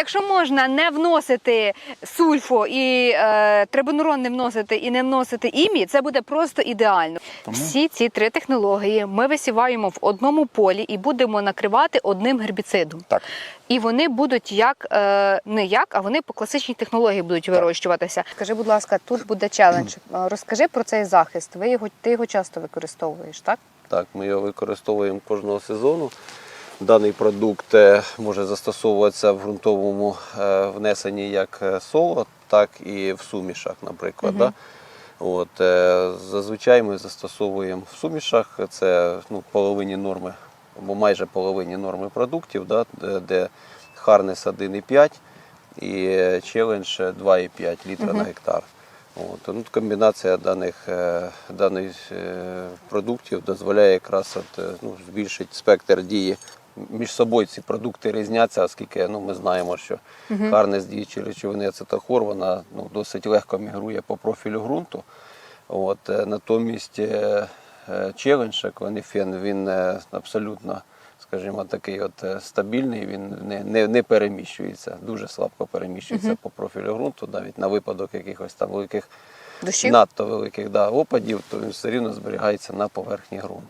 Якщо можна не вносити сульфо і е, трибунурон не вносити і не вносити імі, це буде просто ідеально. Тому- Всі ці три технології ми висіваємо в одному полі і будемо накривати одним гербіцидом. Так. І вони будуть як е, не як, а вони по класичній технології будуть вирощуватися. Скажи, будь ласка, тут буде челендж. Розкажи про цей захист. Ви його ти його часто використовуєш, так? Так, ми його використовуємо кожного сезону. Даний продукт е, може застосовуватися в ґрунтовому е, внесенні як е, соло, так і в сумішах, наприклад. Да? От, зазвичай ми застосовуємо в сумішах, це ну, половині норми, або майже половині норми продуктів, да? де, Харнес 1,5 і челендж 2,5 літра на гектар. От, ну, комбінація даних, даних продуктів дозволяє якраз от, ну, збільшити спектр дії. Між собою ці продукти різняться, оскільки ну, ми знаємо, що гарне з діючої речовини ацетохор, вона ну, досить легко мігрує по профілю ґрунту. От, е, натомість е, е, челендж, кланіфен, він абсолютно, скажімо, такий от стабільний, він не, не, не переміщується, дуже слабко переміщується по профілю ґрунту, навіть на випадок якихось там великих Дощів? надто великих да, опадів, то він все рівно зберігається на поверхні ґрунту.